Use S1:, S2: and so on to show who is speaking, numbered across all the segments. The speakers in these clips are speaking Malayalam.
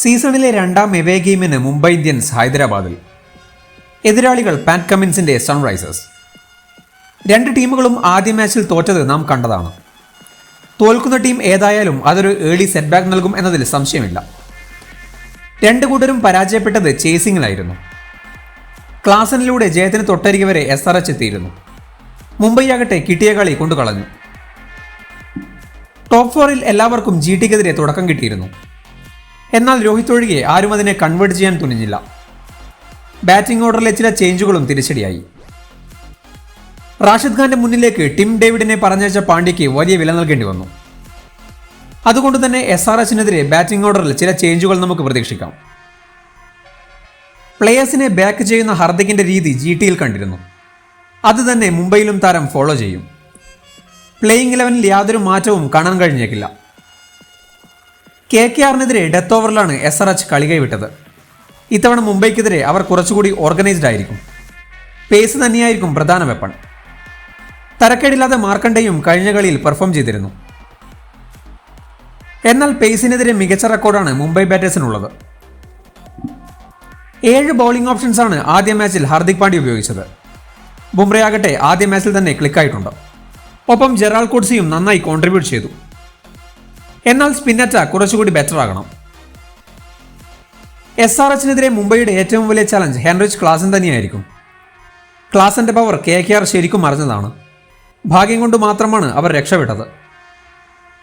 S1: സീസണിലെ രണ്ടാം എവേ ഗെയിമിന് മുംബൈ ഇന്ത്യൻസ് ഹൈദരാബാദിൽ. എതിരാളികൾ പാറ്റ് കമിൻസിന്റെ സൺറൈസേഴ്സ്. രണ്ട് ടീമുകളും ആദ്യ മാച്ചിൽ തോറ്റത് നാം കണ്ടതാണ്. തോൽക്കുന്ന ടീം ഏതായാലും അതൊരു ഏർലി സെറ്റ്ബാക്ക് നൽകും എന്നതിൽ സംശയമില്ല. രണ്ട് കൂട്ടരും പരാജയപ്പെട്ടത് ചേസിംഗിലായിരുന്നു. ക്ലാസനിലൂടെ ജയത്തിന് തൊട്ടരികെ വരെ എസ് ആർ എച്ച് എത്തിയിരുന്നു. മുംബൈ ആകട്ടെ കിട്ടിയ കളി കൊണ്ടുകളഞ്ഞു. ടോപ്പ് ഫോറിൽ എല്ലാവർക്കും ജി ടിക്കെതിരെ തുടക്കം കിട്ടിയിരുന്നു. എന്നാൽ രോഹിത് ഒഴികെ ആരും അതിനെ കൺവേർട്ട് ചെയ്യാൻ തുനിഞ്ഞില്ല. ബാറ്റിംഗ് ഓർഡറിലെ ചില ചേഞ്ചുകളും തിരിച്ചടിയായി. റാഷിദ് ഖാന്റെ മുന്നിലേക്ക് ടിം ഡേവിഡിനെ പറഞ്ഞയച്ച പാണ്ഡ്യയ്ക്ക് വലിയ വില നൽകേണ്ടി വന്നു. അതുകൊണ്ട് തന്നെ എസ് ആർ എച്ചിനെതിരെ ബാറ്റിംഗ് ഓർഡറിൽ ചില ചേഞ്ചുകൾ നമുക്ക് പ്രതീക്ഷിക്കാം. പ്ലേയേഴ്സിനെ ബാക്ക് ചെയ്യുന്ന ഹർദിക്കിന്റെ രീതി ജി ടിയിൽ കണ്ടിരുന്നു. അത് തന്നെ മുംബൈയിലും താരം ഫോളോ ചെയ്യും. പ്ലേയിങ് ഇലവനിൽ യാതൊരു മാറ്റവും കാണാൻ കഴിഞ്ഞേക്കില്ല. കെ കെ ആറിനെതിരെ ഡെത്ത് ഓവറിലാണ് എസ് ആർ എച്ച് കളി കൈവിട്ടത്. ഇത്തവണ മുംബൈക്കെതിരെ അവർ കുറച്ചുകൂടി ഓർഗനൈസ്ഡ് ആയിരിക്കും. പേസ് തന്നെയായിരിക്കും പ്രധാന വെപ്പൺ തരക്കേടില്ലാതെ മാർക്കണ്ടയും കഴിഞ്ഞ കളിയിൽ പെർഫോം ചെയ്തിരുന്നു. എന്നാൽ പേസിനെതിരെ മികച്ച റെക്കോർഡാണ് മുംബൈ ബാറ്റേഴ്സിനുള്ളത് ഏഴ് ബൗളിംഗ് ഓപ്ഷൻസാണ് ആദ്യ മാച്ചിൽ ഹാർദിക് പാണ്ഡ്യ ഉപയോഗിച്ചത്. ബുംറയാകട്ടെ ആദ്യ മാച്ചിൽ തന്നെ ക്ലിക്കായിട്ടുണ്ട് ഒപ്പം ജെറാൾ കോഡ്സിയും നന്നായി കോൺട്രിബ്യൂട്ട് ചെയ്തു. എന്നാൽ സ്പിന്നറ്റ കുറച്ചുകൂടി ബെറ്റർ ആകണം. എസ് ആർ എച്ചിനെതിരെ മുംബൈയുടെ ഏറ്റവും വലിയ ചലഞ്ച് ഹെൻറിച്ച് ക്ലാസൻ തന്നെയായിരിക്കും. ക്ലാസന്റെ പവർ കെ കെ ആർ ശരിക്കും അറിഞ്ഞതാണ് ഭാഗ്യം കൊണ്ട് മാത്രമാണ് അവർ രക്ഷപ്പെട്ടത്.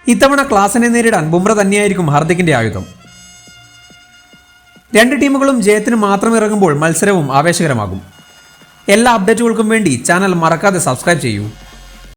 S1: ഇത്തവണ ക്ലാസിനെ നേരിടാൻ ബുംറ തന്നെയായിരിക്കും ഹാർദിക്കിന്റെ ആയുധം. രണ്ട് ടീമുകളും ജയത്തിന് മാത്രം ഇറങ്ങുമ്പോൾ മത്സരവും ആവേശകരമാകും. എല്ലാ അപ്ഡേറ്റുകൾക്കും വേണ്ടി ചാനൽ മറക്കാതെ സബ്സ്ക്രൈബ് ചെയ്യൂ.